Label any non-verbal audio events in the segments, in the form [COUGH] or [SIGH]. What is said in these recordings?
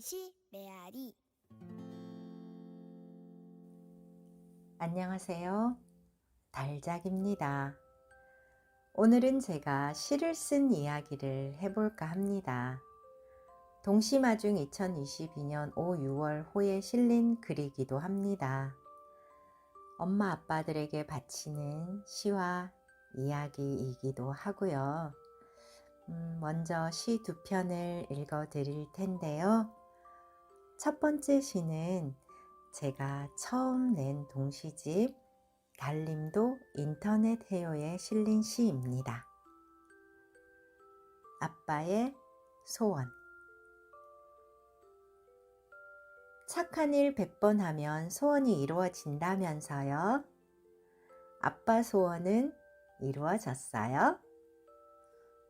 동시 메아리 안녕하세요. 달작입니다. 오늘은 제가 시를 쓴 이야기를 해볼까 합니다. 동시마중 2022년 5, 6월 호에 실린 글이기도 합니다. 엄마 아빠들에게 바치는 시와 이야기이기도 하고요. 음, 먼저 시 두 편을 읽어 드릴 텐데요. 첫 번째 시는 제가 처음 낸 동시집 달림도 인터넷 해요에 실린 시입니다. 아빠의 소원 착한 일 100번 하면 소원이 이루어진다면서요? 아빠 소원은 이루어졌어요?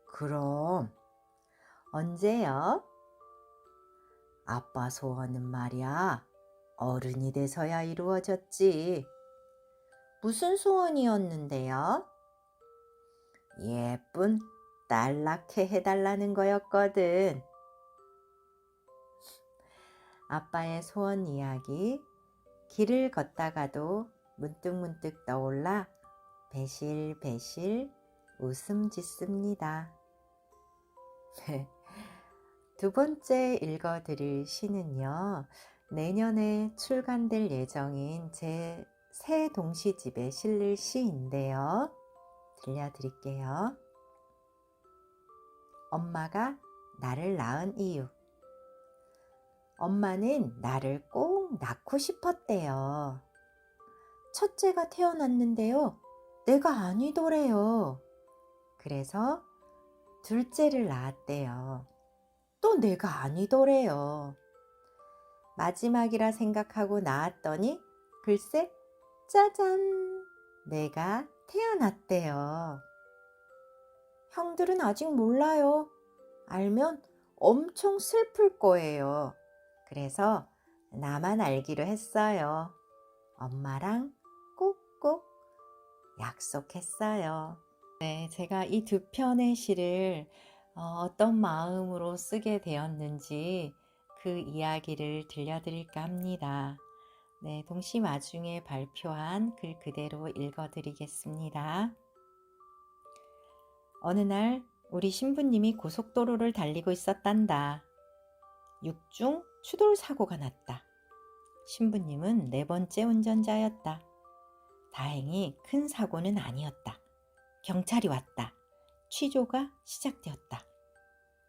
그럼 언제요? 아빠 소원은 말이야 어른이 돼서야 이루어졌지. 무슨 소원이었는데요? 예쁜 딸 낳게 해달라는 거였거든. 아빠의 소원 이야기, 길을 걷다가도 문득문득 떠올라 배실배실 웃음 짓습니다. [LAUGHS] 두 번째 읽어드릴 시는요, 내년에 출간될 예정인 제 새 동시집에 실릴 시인데요. 들려드릴게요. 엄마가 나를 낳은 이유. 엄마는 나를 꼭 낳고 싶었대요. 첫째가 태어났는데요. 내가 아니더래요. 그래서 둘째를 낳았대요. 또 내가 아니더래요. 마지막이라 생각하고 낳았더니 글쎄 짜잔 내가 태어났대요. 형들은 아직 몰라요. 알면 엄청 슬플 거예요. 그래서 나만 알기로 했어요. 엄마랑 꼭꼭 약속했어요. 네, 제가 이 두 편의 시를 어, 어떤 마음으로 쓰게 되었는지 그 이야기를 들려드릴까 합니다. 네, 동시마중에 발표한 글 그대로 읽어드리겠습니다. 어느 날 우리 신부님이 고속도로를 달리고 있었단다. 육중 추돌 사고가 났다. 신부님은 네 번째 운전자였다. 다행히 큰 사고는 아니었다. 경찰이 왔다. 취조가 시작되었다.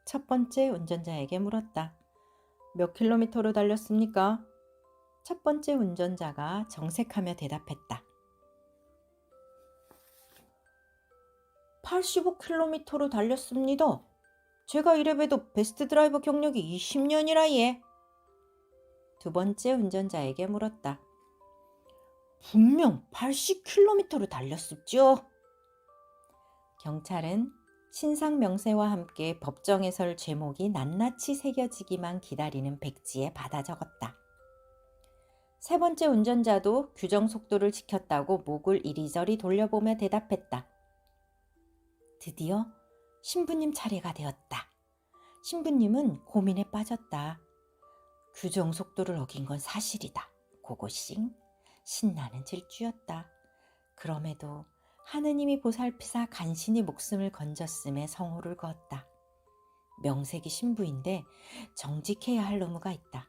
첫 번째 운전자에게 물었다. 몇 킬로미터로 달렸습니까? 첫 번째 운전자가 정색하며 대답했다. 85km로 달렸습니다. 제가 이래봬도 베스트 드라이버 경력이 20년이라 예. 두 번째 운전자에게 물었다. 분명 80km로 달렸었죠. 경찰은 신상 명세와 함께 법정에 설 제목이 낱낱이 새겨지기만 기다리는 백지에 받아 적었다. 세 번째 운전자도 규정 속도를 지켰다고 목을 이리저리 돌려보며 대답했다. 드디어 신부님 차례가 되었다. 신부님은 고민에 빠졌다. 규정 속도를 어긴 건 사실이다. 고고싱 신나는 질주였다. 그럼에도 하느님이 보살피사 간신히 목숨을 건졌음에 성호를 그었다. 명색이 신부인데 정직해야 할 의무가 있다.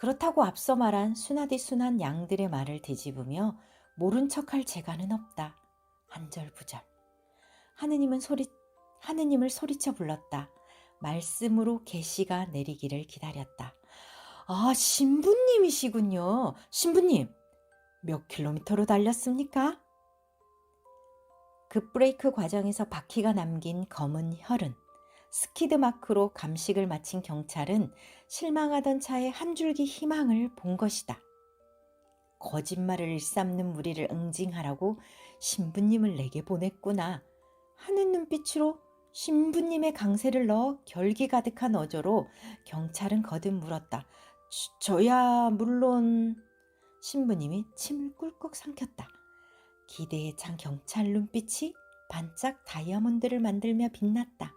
그렇다고 앞서 말한 순하디 순한 양들의 말을 뒤집으며 모른 척할 재간은 없다. 한절부절. 하느님은 소리 하느님을 소리쳐 불렀다. 말씀으로 계시가 내리기를 기다렸다. 아, 신부님이시군요. 신부님, 몇 킬로미터로 달렸습니까? 급브레이크 과정에서 바퀴가 남긴 검은 혈은 스키드 마크로 감식을 마친 경찰은 실망하던 차에 한 줄기 희망을 본 것이다. 거짓말을 일삼는 무리를 응징하라고 신부님을 내게 보냈구나 하는 눈빛으로 신부님의 강세를 넣어 결기 가득한 어조로 경찰은 거듭 물었다. 저야 물론 신부님이 침을 꿀꺽 삼켰다. 기대에 찬 경찰 눈빛이 반짝 다이아몬드를 만들며 빛났다.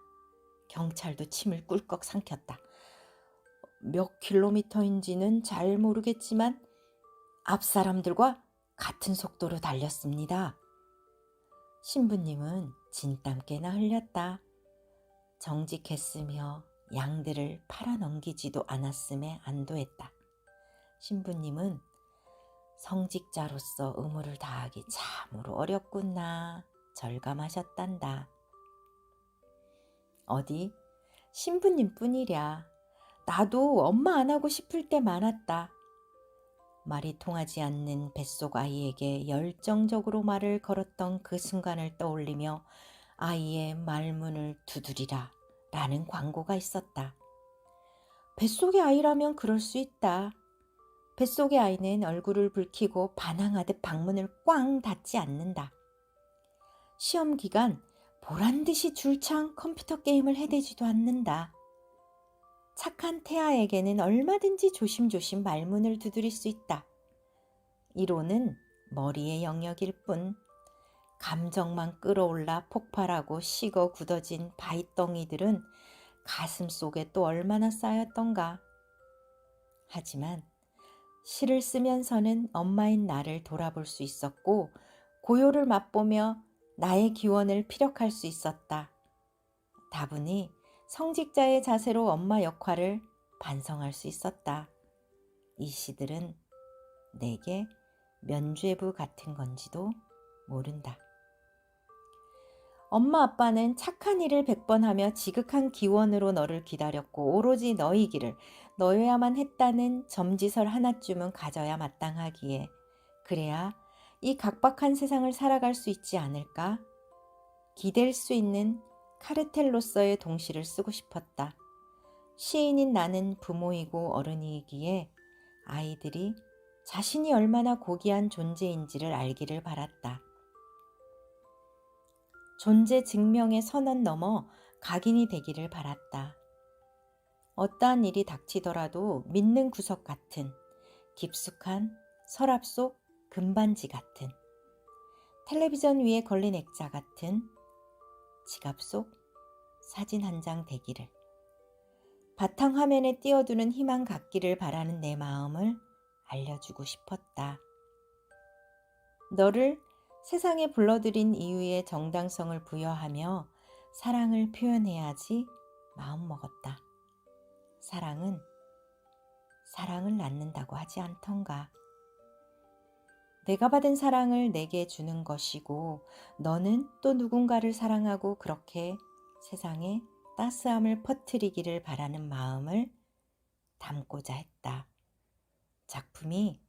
경찰도 침을 꿀꺽 삼켰다. 몇 킬로미터인지는 잘 모르겠지만 앞 사람들과 같은 속도로 달렸습니다. 신부님은 진땀 깨나 흘렸다. 정직했으며 양들을 팔아넘기지도 않았음에 안도했다. 신부님은 성직자로서 의무를 다하기 참으로 어렵구나 절감하셨단다. 어디 신부님 뿐이랴. 나도 엄마 안 하고 싶을 때 많았다. 말이 통하지 않는 뱃속 아이에게 열정적으로 말을 걸었던 그 순간을 떠올리며 아이의 말문을 두드리라 라는 광고가 있었다. 뱃속의 아이라면 그럴 수 있다. 뱃속의 아이는 얼굴을 붉히고 반항하듯 방문을 꽝 닫지 않는다. 시험 기간 보란 듯이 줄창 컴퓨터 게임을 해대지도 않는다. 착한 태아에게는 얼마든지 조심조심 말문을 두드릴 수 있다. 이론은 머리의 영역일 뿐 감정만 끌어올라 폭발하고 식어 굳어진 바위덩이들은 가슴 속에 또 얼마나 쌓였던가. 하지만 시를 쓰면서는 엄마인 나를 돌아볼 수 있었고 고요를 맛보며 나의 기원을 피력할 수 있었다. 다분히 성직자의 자세로 엄마 역할을 반성할 수 있었다. 이 시들은 내게 면죄부 같은 건지도 모른다. 엄마 아빠는 착한 일을 백 번 하며 지극한 기원으로 너를 기다렸고 오로지 너이기를 너여야만 했다는 점지설 하나쯤은 가져야 마땅하기에 그래야 이 각박한 세상을 살아갈 수 있지 않을까? 기댈 수 있는 카르텔로서의 동시를 쓰고 싶었다. 시인인 나는 부모이고 어른이기에 아이들이 자신이 얼마나 고귀한 존재인지를 알기를 바랐다. 존재 증명의 선언 넘어 각인이 되기를 바랐다. 어떠한 일이 닥치더라도 믿는 구석 같은 깊숙한 서랍 속 금반지 같은 텔레비전 위에 걸린 액자 같은 지갑 속 사진 한 장 되기를 바탕 화면에 띄워두는 희망 갖기를 바라는 내 마음을 알려주고 싶었다. 너를 세상에 불러들인 이유의 정당성을 부여하며 사랑을 표현해야지 마음먹었다. 사랑은 사랑을 낳는다고 하지 않던가. 내가 받은 사랑을 내게 주는 것이고 너는 또 누군가를 사랑하고 그렇게 세상에 따스함을 퍼뜨리기를 바라는 마음을 담고자 했다. 작품이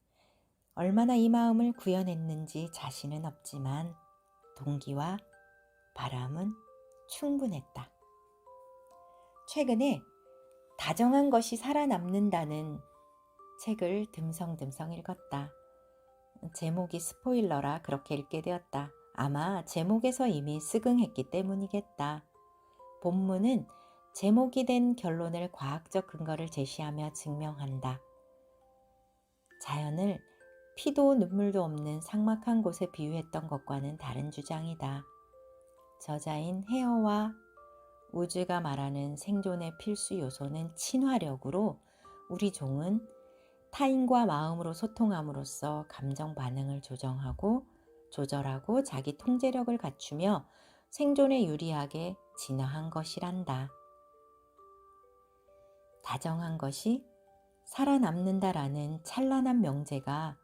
얼마나 이 마음을 구현했는지 자신은 없지만 동기와 바람은 충분했다. 최근에 다정한 것이 살아남는다는 책을 듬성듬성 읽었다. 제목이 스포일러라 그렇게 읽게 되었다. 아마 제목에서 이미 쓰긍했기 때문이겠다. 본문은 제목이 된 결론을 과학적 근거를 제시하며 증명한다. 자연을 피도 눈물도 없는 삭막한 곳에 비유했던 것과는 다른 주장이다. 저자인 헤어와 우즈가 말하는 생존의 필수 요소는 친화력으로 우리 종은 타인과 마음으로 소통함으로써 감정 반응을 조정하고 조절하고 자기 통제력을 갖추며 생존에 유리하게 진화한 것이란다. 다정한 것이 살아남는다라는 찬란한 명제가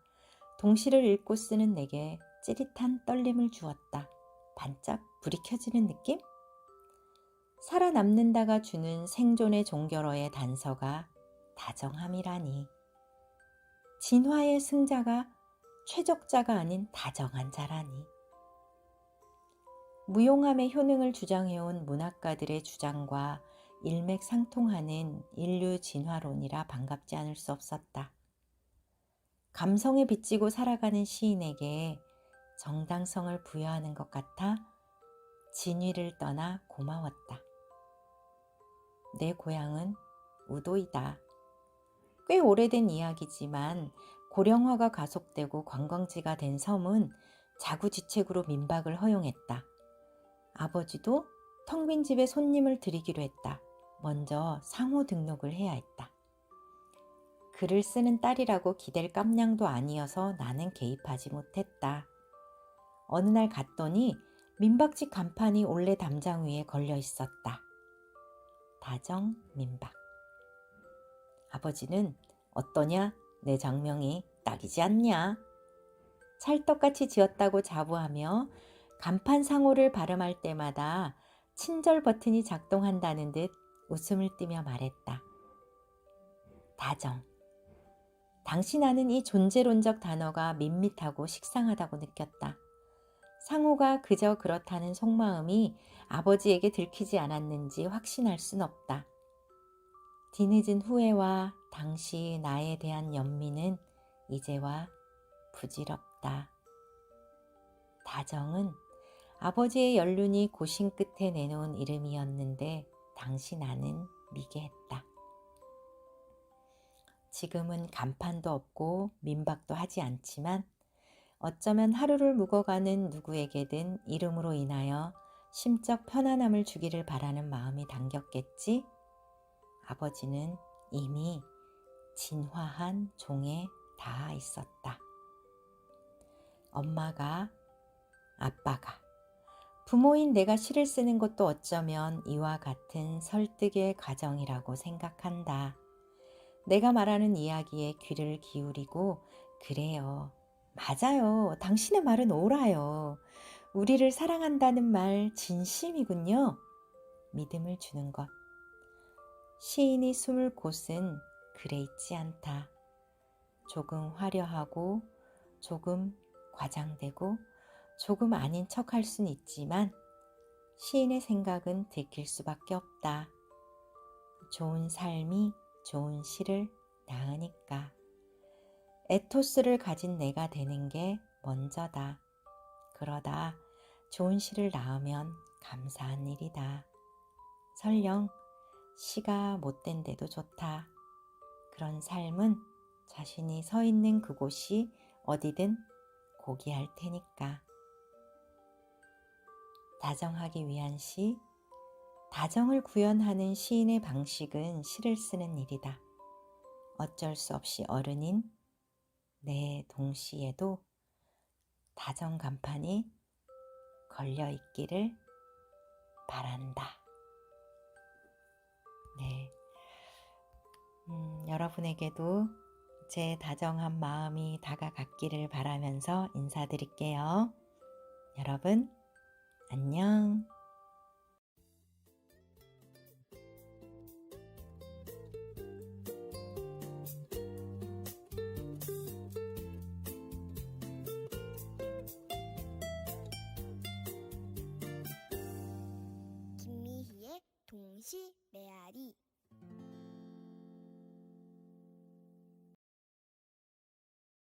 동시를 읽고 쓰는 내게 찌릿한 떨림을 주었다. 반짝 불이 켜지는 느낌? 살아남는다가 주는 생존의 종결어의 단서가 다정함이라니. 진화의 승자가 최적자가 아닌 다정한 자라니. 무용함의 효능을 주장해온 문학가들의 주장과 일맥상통하는 인류 진화론이라 반갑지 않을 수 없었다. 감성에 비치고 살아가는 시인에게 정당성을 부여하는 것 같아 진위를 떠나 고마웠다. 내 고향은 우도이다. 꽤 오래된 이야기지만 고령화가 가속되고 관광지가 된 섬은 자구지책으로 민박을 허용했다. 아버지도 텅 빈 집에 손님을 들이기로 했다. 먼저 상호 등록을 해야 했다. 글을 쓰는 딸이라고 기댈 깜냥도 아니어서 나는 개입하지 못했다. 어느 날 갔더니 민박집 간판이 올레 담장 위에 걸려 있었다. 다정 민박. 아버지는 어떠냐? 내 장명이 딱이지 않냐? 찰떡같이 지었다고 자부하며 간판 상호를 발음할 때마다 친절 버튼이 작동한다는 듯 웃음을 띠며 말했다. 다정. 당시 나는 이 존재론적 단어가 밋밋하고 식상하다고 느꼈다. 상호가 그저 그렇다는 속마음이 아버지에게 들키지 않았는지 확신할 순 없다. 뒤늦은 후회와 당시 나에 대한 연민은 이제와 부질없다. 다정은 아버지의 연륜이 고심 끝에 내놓은 이름이었는데 당시 나는 미개했다. 지금은 간판도 없고 민박도 하지 않지만 어쩌면 하루를 묵어가는 누구에게든 이름으로 인하여 심적 편안함을 주기를 바라는 마음이 담겼겠지? 아버지는 이미 진화한 종에 닿아 있었다. 엄마가, 아빠가, 부모인 내가 시를 쓰는 것도 어쩌면 이와 같은 설득의 과정이라고 생각한다. 내가 말하는 이야기에 귀를 기울이고, 그래요. 맞아요. 당신의 말은 옳아요. 우리를 사랑한다는 말 진심이군요. 믿음을 주는 것. 시인이 숨을 곳은 그래 있지 않다. 조금 화려하고, 조금 과장되고, 조금 아닌 척할 순 있지만, 시인의 생각은 들킬 수밖에 없다. 좋은 삶이 좋은 시를 낳으니까. 에토스를 가진 내가 되는 게 먼저다. 그러다 좋은 시를 낳으면 감사한 일이다. 설령 시가 못된 데도 좋다. 그런 삶은 자신이 서 있는 그곳이 어디든 고귀할 테니까. 다정하기 위한 시, 다정을 구현하는 시인의 방식은 시를 쓰는 일이다. 어쩔 수 없이 어른인 내 동시에도 다정 간판이 걸려 있기를 바란다. 네. 음, 여러분에게도 제 다정한 마음이 다가갔기를 바라면서 인사드릴게요. 여러분, 안녕. し。